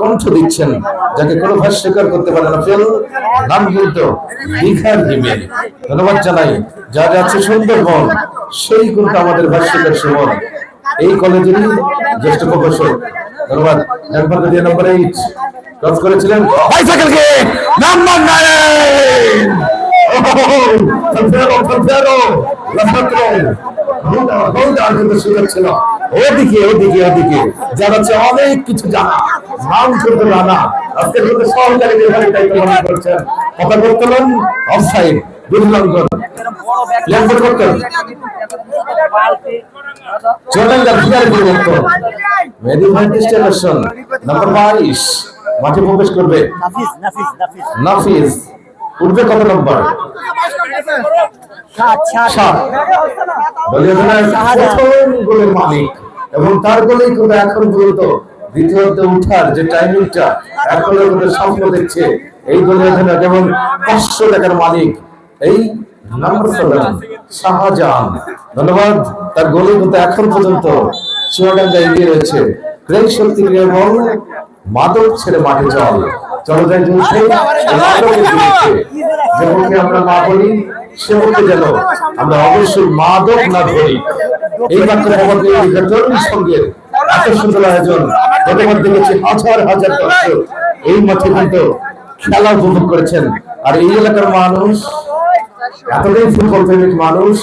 কণ্ঠ দিচ্ছেন, যাকে কোনো ভাষ্যকার করতে পারে না। ফেল নাম কিন্তু দীঘার হিমেল ধন্যবাদ জানাই। যা যাচ্ছে সুন্দরবন, সেই কিন্তু আমাদের ভাষ্যকার সুমন? এই কলেজেরই জ্যেষ্ঠ প্রফেসর। ধন্যবাদ। একবার নম্বর এইট করেছিলেন বাইসাইকেলকে number nine! Fantero, Fantero, la Fantero. আর কিন্তু সুযোগ ছিল ওদিকে ওদিকে ওদিকে। যারা হচ্ছে অনেক কিছু জানা নাম করতে জানা। আজকে কিন্তু সহকারী বিভাগের দায়িত্ব পালন করছেন। কথা বলতেন অফসাইড দুর্লঙ্ঘন। প্লেন পরিবর্তন চুয়াডাঙ্গার পরিবর্তন। মেহেদি নাম্বার বাইশ। মাঠে প্রবেশ করবে। নাফিস নাফিস নাফিস। নাফিস। উঠবে কত নম্বর? দলীয় গোলের মালিক এবং তার গোলেই কিন্তু এখন পর্যন্ত দ্বিতীয়তে উঠার যে টাইমিংটা এখন আমাদের স্বপ্ন দেখছে এই দলীয় অধিনায়ক এবং পাঁচশো টাকার মালিক এই নাম্বার সেভেন শাহজাহান। ধন্যবাদ। তার গোলে কিন্তু এখন পর্যন্ত চুয়াডাঙ্গা এগিয়ে রয়েছে। ক্রেক শক্তি এবং মাদক ছেড়ে মাঠে চল। চলো যাই চলছে মাদকের বিরুদ্ধে যেমনকি আমরা মা বলি সেমনকি যেন আমরা অবশ্যই মাদক না ধরি। এই মাত্র আমাদের তরুণ সঙ্গের এত আয়োজন। গতবার দেখেছি হাজার হাজার দর্শক এই মাঠে কিন্তু খেলা উপভোগ করেছেন। আর এই এলাকার মানুষ এতটাই ফুটবল প্রেমিক মানুষ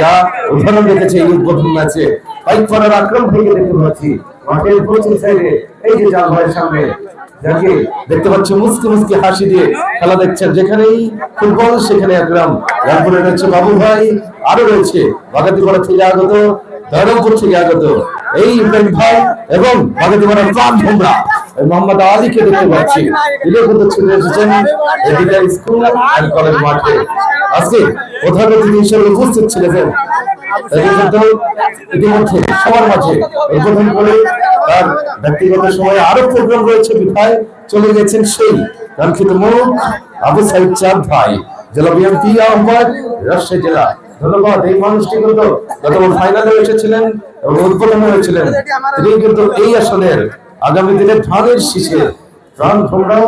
যা উদাহরণ রেখেছে এই উদ্বোধন ম্যাচে। বাইক পড়ার আক্রম থেকে দেখতে পাচ্ছি। মাঠের পশ্চিম সাইডে এই যে জাল ভাইয়ের সামনে হাসি দিয়ে খেলা দেখছেন যেখানেই ফুটবল, সেখানে একরাম রয়েছে বাবু ভাই, আরও রয়েছে থেকে আগত, ধরমপুর থেকে আগত। এই ভাই এবং প্রাণ ভোমরা মোহাম্মদ আলীকে দেখতে পাচ্ছি। তিনি ছুটে এসেছেন স্কুল কলেজ মাঠে। আজকে প্রধান অতিথি হিসেবে উপস্থিত ছিলেন। ইতিমধ্যে সবার মাঝে উদ্বোধন করে তার ব্যক্তিগত সময়ে আরও প্রোগ্রাম রয়েছে বিধায় চলে গেছেন সেই কাঙ্ক্ষিত মুখ, আবু সাইদ চাঁদ ভাই। জেলা বিএনপি আহ্বায়ক, রাজশাহী জেলা। ধন্যবাদ, এই মানুষটি কিন্তু গতবার ফাইনালে এসেছিলেন এবং উদ্বোধনে হয়েছিলেন। তিনি কিন্তু এই আসনের আগামী দিনে ধানের শীষের প্রাণ ভোমরাও,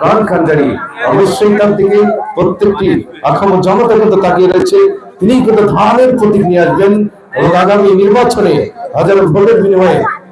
প্রাণ কান্ডারি অবশ্যই তার দিকে প্রত্যেকটি আখাম জনতা কিন্তু তাকিয়ে রয়েছে। তিনি কিন্তু ধানের প্রতীক নিয়ে আসবেন এবং আগামী নির্বাচনে হাজারো ভোটের বিনিময়ে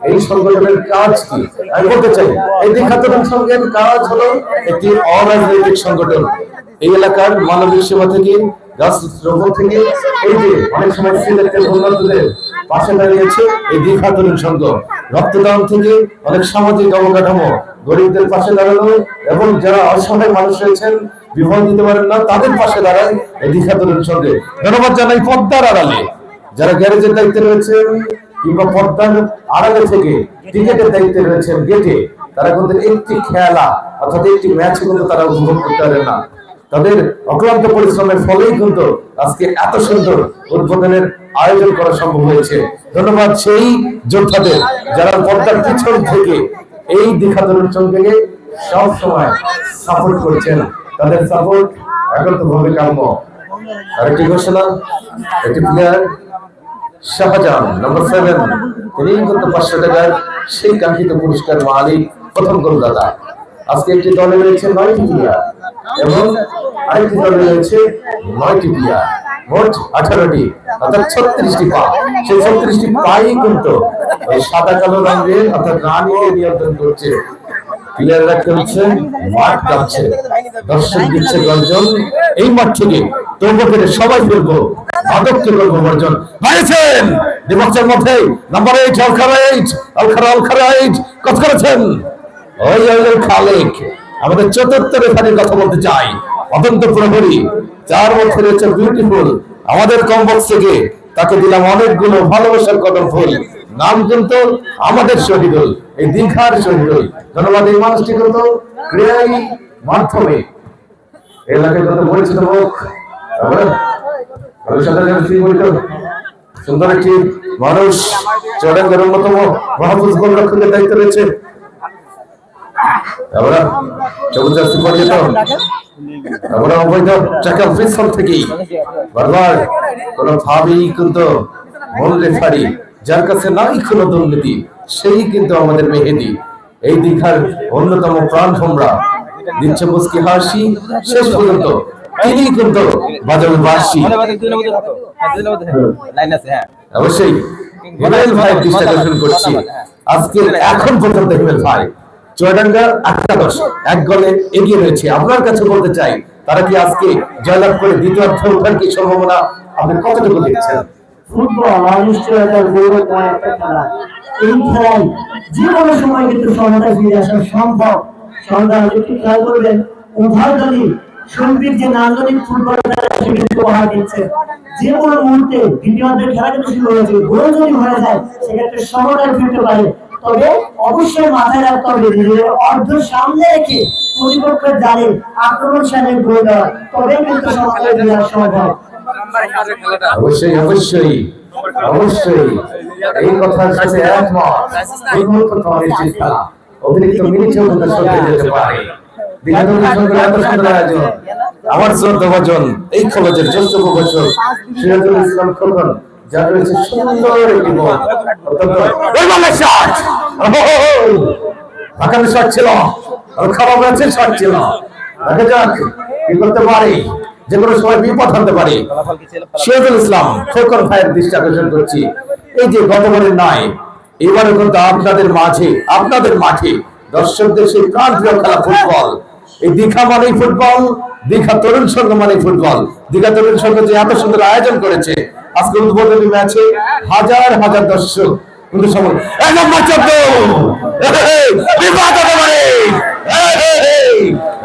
এই কাজ কি? চাই সঙ্গের কাজ হলো একটি অরাজনৈতিক সংগঠন। এই এলাকার মানবিক সেবা থেকে অনেক রক্তদান থেকে অনেক সামাজিক অবকাঠামো গরিবদের পাশে দাঁড়ানো এবং যারা অসহায় মানুষ রয়েছেন, বিবাহ দিতে পারেন না, তাদের পাশে দাঁড়ায় এই দীঘা তরুণ সংঘে ধন্যবাদ জানাই পদ্মার আড়ালে। যারা গ্যারেজের দায়িত্বে রয়েছেন কিংবা পদ্মার আড়ালে থেকে টিকেটের দায়িত্বে রয়েছেন গেটে, তারা কিন্তু একটি খেলা, অর্থাৎ একটি ম্যাচ কিন্তু তারা উপভোগ করতে পারে না। তাদের অক্লান্ত পরিশ্রমের ফলেই কিন্তু আজকে এত সুন্দর উদ্বোধনের আয়োজন করা সম্ভব হয়েছে। ধন্যবাদ সেই যোদ্ধাদের যারা পদ্মার পিছন থেকে এই দীঘা তরুণ সঙ্গে সব সময় সাপোর্ট করেছেন। তাদের সাপোর্ট একান্তভাবে কাম্য। আরেকটি ঘোষণা, একটি প্লেয়ার শাহজাহান নাম্বার সেভেন তিনি কিন্তু পাঁচশো টাকার সেই কাঙ্ক্ষিত পুরস্কার মালিক, প্রথম আজকে একটি দলে রয়েছে নয়টি এবং আরেকটি দলে রয়েছে নয়টি মোট আঠারোটি, অর্থাৎ ছত্রিশটি পা। সেই ছত্রিশটি পাই কিন্তু সাদা কালো রঙের অর্থাৎ রানীকে নিয়ন্ত্রণ করছে। প্লেয়াররা খেলছে মাঠ কাঁপছে দর্শক দিচ্ছে গর্জন এই মাঠ থেকে তবু করে সবাই ফেলব মাদককে করব বর্জন পাইছেন দিবসের মধ্যে নাম্বার এইট অলখারা এইট অলখারা অলখারা এইট কত করেছেন? ওই খালেক। আমাদের চতুর্থ রেফারির কথা বলতে চাই। অত্যন্ত প্রহরী। চার মধ্যে রয়েছে বিউটিফুল আমাদের কমবক্স থেকে তাকে দিলাম অনেকগুলো ভালোবাসার কদম ফুল নাম কিন্তু আমাদের শহীদুল। এই দীঘার শহীদুল ধন্যবাদ এই মানুষটি কিন্তু ক্রিয়াই মাধ্যমে। এলাকায় কত বৈঠক সুন্দর একটি মানুষ চড়াঙ্গের অন্যতম মহাপুজ গোলরক্ষকের দায়িত্ব রয়েছে। থেকেই বারবার কোন যার কাছে নাই কোনো দুর্নীতি সেই কিন্তু আমাদের মেহেদি। এই দীঘার অন্যতম প্রাণ ভোমরা দিচ্ছে মুস্কি হাসি শেষ পর্যন্ত তিনি কিন্তু বাজাবে বাসি। আছে হ্যাঁ। অবশ্যই। হিমেল ভাই দৃষ্টি আকর্ষণ করছি। আজকে এখন পর্যন্ত হিমেল ভাই। চুয়াডাঙ্গা আটটা দশ এক গোলে এগিয়ে রয়েছে। আপনার কাছে বলতে চাই তারা কি আজকে জয়লাভ করে দ্বিতীয়ার্থ ওঠার কি সম্ভাবনা আপনি কতটুকু দেখছেন? ফুটবল গৌরবময় একটা খেলা। খেলায় যে কোনো সময় কিন্তু সমতা ফিরে আসা সম্ভব। সন্ধ্যা একটু খেয়াল করবেন, উভয় দলই যে নান্দনিক তবে অবশ্যই মাথায় রাখতে হবে অর্ধ সামনে রেখে প্রতিপক্ষের জালে আক্রমণ সামনে গোল সম্ভব। অবশ্যই অবশ্যই। অবশ্যই এই কথার সাথে একমত। এই নিশ্চিত খেলা অতিরিক্ত মিনিটেও সরে যেতে পারে। আমার এই কলেজের সিরাজুল ইসলাম খোকন যার রয়েছে সুন্দর একটি অত্যন্ত শট ছিল। খারাপ আছে শট ছিল। দেখা যাক কি করতে পারে। যে কোনো সময় বিপদ হতে পারে সিরাজুল ইসলাম খোকন ভাইয়ের দৃষ্টি আকর্ষণ করছি এই যে গতবারের নয় এবারে কিন্তু আপনাদের মাঝে আপনাদের মাঠে দর্শকদের সেই প্রাণ খেলা ফুটবল এই দীঘা মানেই ফুটবল দীঘা তরুণ সংঘ মানেই ফুটবল দীঘা তরুণ সংঘ যে এত সুন্দর আয়োজন করেছে আজকে উদ্বোধনী ম্যাচে হাজার হাজার দর্শক কিন্তু সবাই এক নম্বর চোদ্দ বিপদ হতে পারে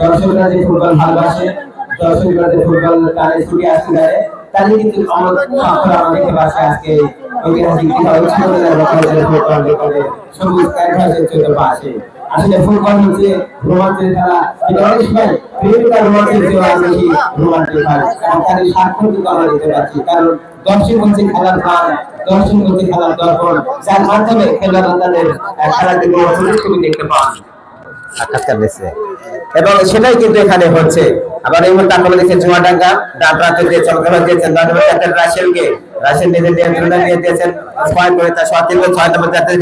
দর্শকরা যে ফুটবল ভালোবাসে দর্শকরা যে ফুটবল তাদের ছুটে আসতে পারে তাদের কিন্তু আজকে। ঐতিহাসিক ফুটবল সবুজ আসলে ফুটবল হচ্ছে রোমাঞ্চের খেলা। এটা অনেক সময় প্রেমিকার রোমাঞ্চের অনেক বেশি রোমাঞ্চের খেলা। কারণ তাদের কিন্তু আমরা দিতে পারছি কারণ দর্শক হচ্ছে খেলার প্রাণ দর্শক হচ্ছে খেলার দর্পণ। যার মাধ্যমে খেলোয়াড়রা তাদের খেলার দিকে দেখতে পান সাক্ষাৎকার দিচ্ছে এবং সেটাই কিন্তু এখানে হচ্ছে। আবার এই মুহূর্তে আপনারা দেখছেন জুয়াডাঙ্গা ডান প্রান্তে যে চলকাবাজ দিয়েছেন রাশিয়ানকে রাশেল নিজের নিয়ন্ত্রণে নিয়ে দিয়েছেন করে তার শট দিলেন ছয়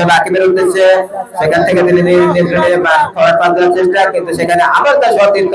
নম্বর আকিমের উদ্দেশ্যে। সেখান থেকে তিনি নিয়ন্ত্রণে চেষ্টা, কিন্তু সেখানে আবার তার সতীর্থ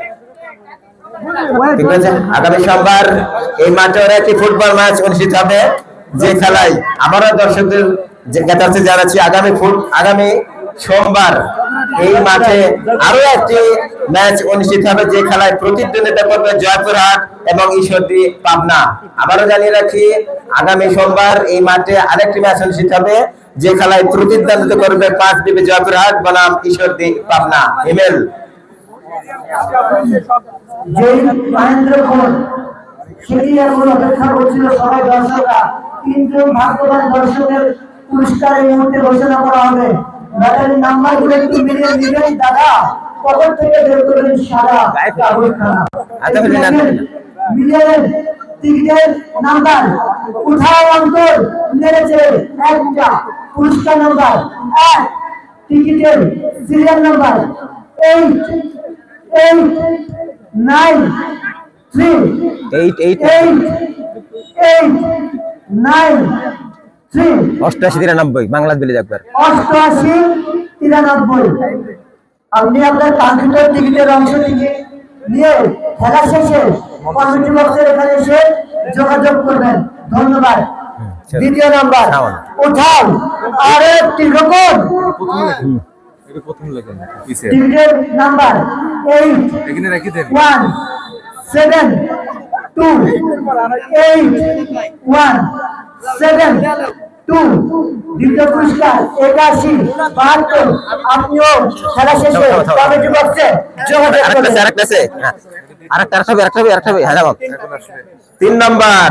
আগামী সোমবার এই মাঠে একটি ফুটবল ম্যাচ অনুষ্ঠিত হবে, যে খেলায় আবারও দর্শকদের জ্ঞাতার্থে জানাচ্ছি, আগামী ফুট, আগামী সোমবার এই মাঠে আরও একটি ম্যাচ অনুষ্ঠিত হবে, যে খেলায় প্রতিদ্বন্দ্বিতা করবে জয়পুরহাট এবং ঈশ্বরদী পাবনা। আবারও জানিয়ে রাখি, আগামী সোমবার এই মাঠে আরেকটি ম্যাচ অনুষ্ঠিত হবে, যে খেলায় প্রতিদ্বন্দ্বিতা করবে পাঁচ বিবি জয়পুরহাট, বনাম, ঈশ্বরদী, পাবনা। ইমেল যেই মহেন্দ্র খোল সেটি এখন অপেক্ষা করছিল সবাই দর্শকরা। কিন্তু ভাগ্যবান দর্শকের পুরস্কার এই মুহূর্তে ঘোষণা করা হবে। ব্যাটারি নাম্বারগুলো একটু মিলিয়ে নিবেন। দাদা কবর থেকে বের করবেন কাগজখানা আচ্ছা, মিলিয়ে নেন। মিলিয়ে নেন। টিকিটের নাম্বার। উঠাও অন্তর মেরেছে একটা পুরস্কার নাম্বার। এক টিকিটের serial number. Eight eight nine three eight eight eight eight nine three অষ্টআশি তিরানব্বই বাংলাদেশ বিলি একবার অষ্টআশি তিরানব্বই। আপনি আপনার কম্পিউটার টিকিটের অংশ থেকে নিয়ে খেলা শেষে কমিটি বক্সের এখানে এসে যোগাযোগ করবেন। ধন্যবাদ। দ্বিতীয় নাম্বার সাউন্ড। উঠাও আর একটি রকম টিকিটের number eight one seven two eight one seven two দ্বিতীয় পুরস্কার একাশি বাহাত্তর। আপনিও খেলা শেষে কমিটি বক্সে যোগাযোগ আরেকটা আছে, করবেন আরেকটা আছে। হ্যাঁ। আরেকটা আরেকটা আরেকটা আরেকটা হ্যাঁ। তিন নাম্বার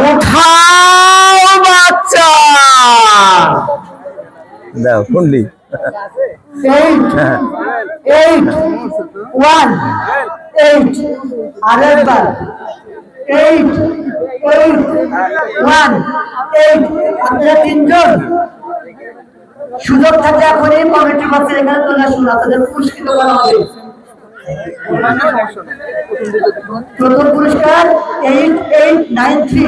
উঠাও বাচ্চা। দাও শুনলি এইট এইট ওয়ান এইট আরেকবার এইট এইট ওয়ান এইট আপনারা তিনজন। সুযোগ থাকে এখনই কমিটি বক্সের এখানে চলে আসুন, আপনাদের পুরস্কৃত করা হবে। প্রথম পুরস্কার এইট এইট নাইন থ্রি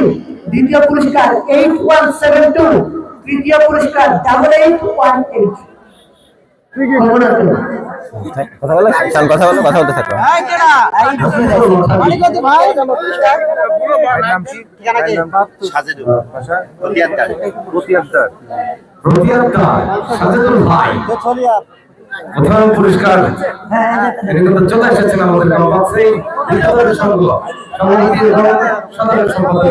দ্বিতীয় পুরস্কার এইট ওয়ান সেভেন টু তৃতীয় পুরস্কার ডাবল এইট ওয়ান এইট কথা বলো শান কথা বলো কথা বলতে থাকো। প্রতিয়াত্তর সাজেদুল। ভাই। প্রথম পুরস্কার। চলে এসেছেন আমাদের বিদ্যালয়ের সংঘ সভাপতি এবং সাধারণ সম্পাদক।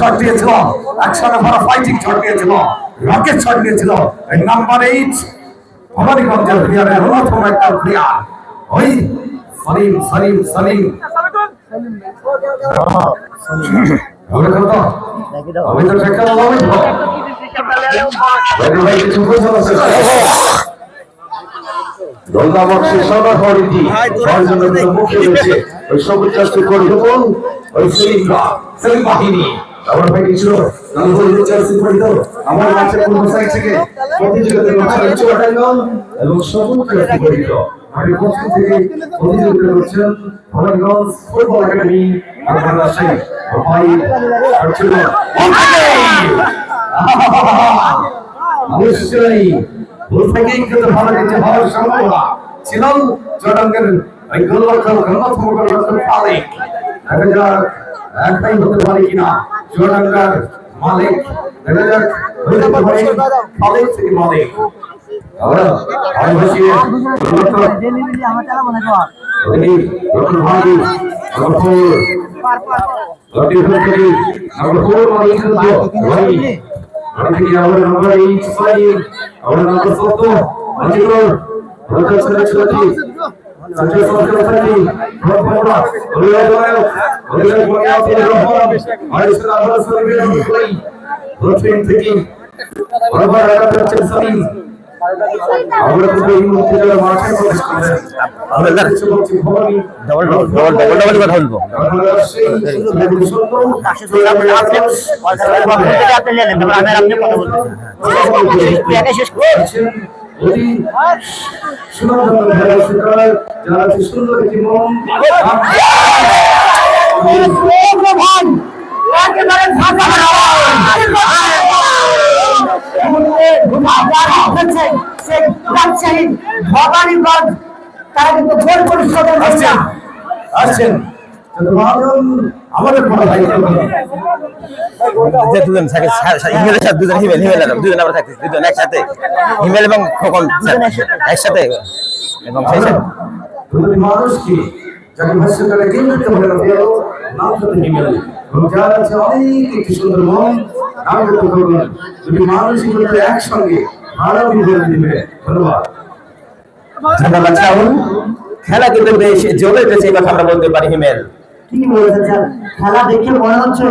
শট দিয়েছিল একসাথে ভরা ফাইটিং শট দিয়েছিল রকেট শট দিয়েছিল। নাম্বার এইট ভবানীগঞ্জের প্লেয়ারের অন্যতম একটা প্লেয়ার ওই সলিম সলিম সলিম। আমি তো ঠেকা বলব ভাই ভাই কিছু বুঝতে পারছি বক্সে সদা মুখে রয়েছে ওই সবুজ চাষে করি এবং ওই সেলিমরা সেলিম বাহিনী আমার ভাই কিছু আমি বলি চাষি করি তো আমার মাঠে কোন সাইড থেকে প্রতিযোগিতার মাঠে চুয়াটাইগঞ্জ এবং সবুজ চাষি করি আমি পক্ষ থেকে প্রতিযোগিতা করছেন ভবানীগঞ্জ ফুটবল একাডেমি আর রাজশাহী ভাই আর ছিল নিশ্চয়ই থেকেই কিন্তু ভালো কিছু হওয়ার সম্ভাবনা ছিল চট্টগ্রামের ওই গোলরক্ষক গণতন্ত্র গণতন্ত্র মালিক দেখা যাক একটাই হতে পারে কিনা চট্টগ্রামের মালিক দেখা যাক হতে পারে মালিক থেকে মালিক আমরা নম্বর ফোর মালিক কিন্তু ভাই আমি আমার নম্বর এইট ফাইভ আমার নম্বর কত আজিকর রোজা ছেলে যারা ডবল কথা বলব ভবানীগঞ্জ তারা কিন্তু ভোট পরিষদের আসছেন আসছেন। আমাদের বড় ভাই দুজন থাকে হিমেলের সাথে দুজন হিমেল হিমেল আর দুজন আবার থাকছে দুজন একসাথে। হিমেল এবং খোকন একসাথে। এবং সেই সাথে মানুষ কি? যাকে ভাষ্যকারে কেন্দ্রিত নাম সাথে হিমেল। এবং যার আছে অনেক একটি সুন্দর মন নাম করতে করবেন দুটি মানুষ কিন্তু একসঙ্গে ভালো বিভেদ দিবে। ধন্যবাদ। ধন্যবাদ রাহুল খেলা কিন্তু বেশ উঠেছে এই কথা আমরা বলতে পারি হিমেল। কি বলেছেন স্যার। খেলা দেখে মনে হচ্ছে